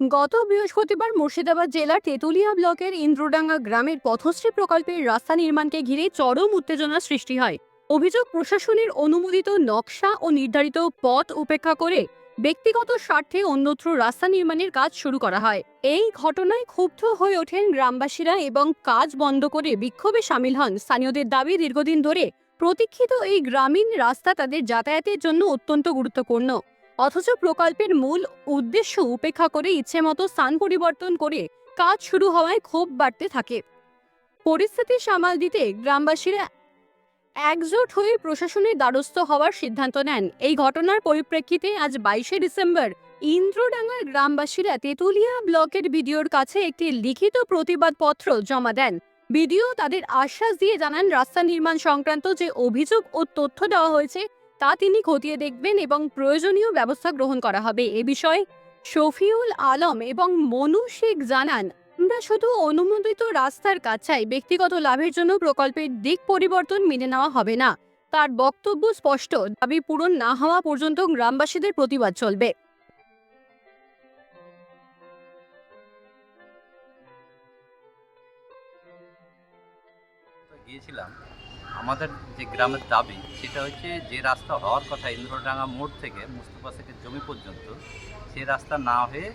গত বৃহস্পতিবার মুর্শিদাবাদ জেলার তেঁতুলিয়া ব্লকের ইন্দ্রডাঙ্গা গ্রামের পথশ্রী প্রকল্পের রাস্তা নির্মাণকে ঘিরে চরম উত্তেজনা সৃষ্টি হয়। অভিযোগ প্রশাসনের অনুমোদিত নকশা ও নির্ধারিত পথ উপেক্ষা করে ব্যক্তিগত স্বার্থে অন্যত্র রাস্তা নির্মাণের কাজ শুরু করা হয়। এই ঘটনায় ক্ষুব্ধ হয়ে ওঠেন গ্রামবাসীরা এবং কাজ বন্ধ করে বিক্ষোভে সামিল হন। স্থানীয়দের দাবি, দীর্ঘদিন ধরে প্রতীক্ষিত এই গ্রামীণ রাস্তা তাদের যাতায়াতের জন্য অত্যন্ত গুরুত্বপূর্ণ। অথচ প্রকল্পের মূল উদ্দেশ্য উপেক্ষা করে ইচ্ছেমতো স্থান পরিবর্তন করে কাজ শুরু হওয়ায় ক্ষোভ বাড়তে থাকে। পরিস্থিতি সামাল দিতে গ্রামবাসীরা একজোট হয়ে প্রশাসনের দ্বারস্থ হওয়ার সিদ্ধান্ত নেন। এই ঘটনার পরিপ্রেক্ষিতে আজ বাইশে ডিসেম্বর ইন্দ্রডাঙ্গার গ্রামবাসীরা তেঁতুলিয়া ব্লকের বিডিওর কাছে একটি লিখিত প্রতিবাদপত্র জমা দেন। বিডিও তাদের আশ্বাস দিয়ে জানান, রাস্তা নির্মাণ সংক্রান্ত যে অভিযোগ ও তথ্য দেওয়া হয়েছে তা তিনি খতিয়ে দেখবেন এবং প্রয়োজনীয় ব্যবস্থা গ্রহণ করা হবে। এ বিষয়ে শফিউল আলম এবং মনু শেখ জানান, আমরা শুধু অনুমোদিত রাস্তার কাছাই ব্যক্তিগত লাভের জন্য প্রকল্পের দিক পরিবর্তন মেনে নেওয়া হবে না। তার বক্তব্য স্পষ্ট, দাবি পূরণ না হওয়া পর্যন্ত গ্রামবাসীদের প্রতিবাদ চলবে। গিয়েছিলাম, আমাদের যে গ্রামের দাবি সেটা হচ্ছে যে রাস্তা হওয়ার কথা ইন্দ্রডাঙ্গা মোড় থেকে মুস্তফা শেখের জমি পর্যন্ত সেই রাস্তা না হয়ে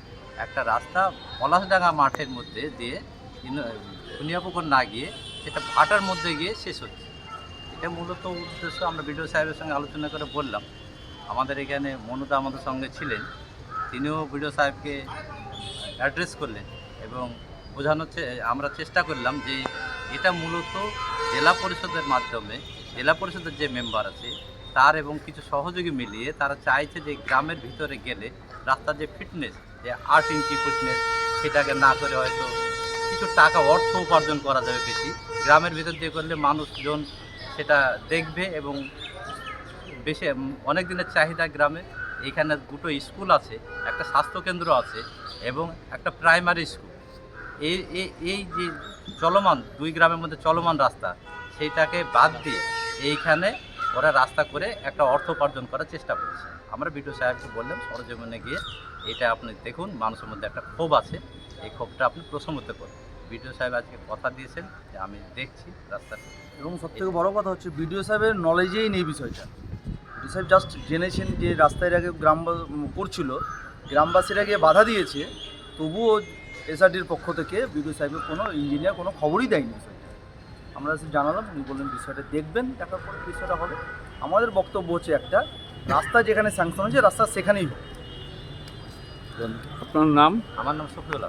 একটা রাস্তা পলাশডাঙ্গা মাঠের মধ্যে দিয়ে দুনিয়াপুকুর না গিয়ে সেটা ভাটার মধ্যে গিয়ে শেষ হচ্ছে। এটা মূলত উদ্দেশ্য আমরা বিডিও সাহেবের সঙ্গে আলোচনা করে বললাম। আমাদের এখানে মনুদা আমাদের সঙ্গে ছিলেন, তিনিও বিডিও সাহেবকে অ্যাড্রেস করলেন এবং বোঝানোর আমরা চেষ্টা করলাম যে এটা মূলত জেলা পরিষদের মাধ্যমে, জেলা পরিষদের যে মেম্বার আছে, তার এবং কিছু সহযোগী মিলিয়ে তারা চাইছে যে গ্রামের ভিতরে গেলে রাস্তার যে ফিটনেস যে আট ইঞ্চি ফিটনেস সেটাকে না করে হয়তো কিছু টাকা অর্থ উপার্জন করা যাবে বেশি। গ্রামের ভিতর দিয়ে করলে মানুষজন সেটা দেখবে এবং বেশি, অনেক দিনের চাহিদা গ্রামে। এখানে দুটো স্কুল আছে, একটা স্বাস্থ্যকেন্দ্র আছে এবং একটা প্রাইমারি স্কুল এই এই যে চলমান, দুই গ্রামের মধ্যে চলমান রাস্তা সেইটাকে বাদ দিয়ে এইখানে ওরা রাস্তা করে একটা অর্থ উপার্জন করার চেষ্টা করছে। আমরা বিটু সাহেবকে বললাম, সরজমিনে গিয়ে এটা আপনি দেখুন, মানুষের মধ্যে একটা ক্ষোভ আছে, এই ক্ষোভটা আপনি প্রশমিত করুন। বিডিও সাহেব আজকে কথা দিয়েছেন, যে আমি দেখছি রাস্তাটা। এবং সব থেকে বড় কথা হচ্ছে বিডিও সাহেবের নলেজেই নেই বিষয়টা। বিডিও সাহেব জাস্ট জেনেছেন যে রাস্তায় আগে গ্রাম করছিল, গ্রামবাসীরা গিয়ে বাধা দিয়েছে, তবুও এসআরডির পক্ষ থেকে বিডিও সাহেবের কোনো ইঞ্জিনিয়ার কোনো খবরই দেয়নি আমরা জানালাম উনি বললেন বিষয়টা দেখবেন দেখার পরে বিষয়টা হবে। আমাদের বক্তব্য হচ্ছে একটা রাস্তা যেখানে স্যাংশন হয়েছে রাস্তা সেখানেই হোক আপনার নাম? আমার নাম সফিউল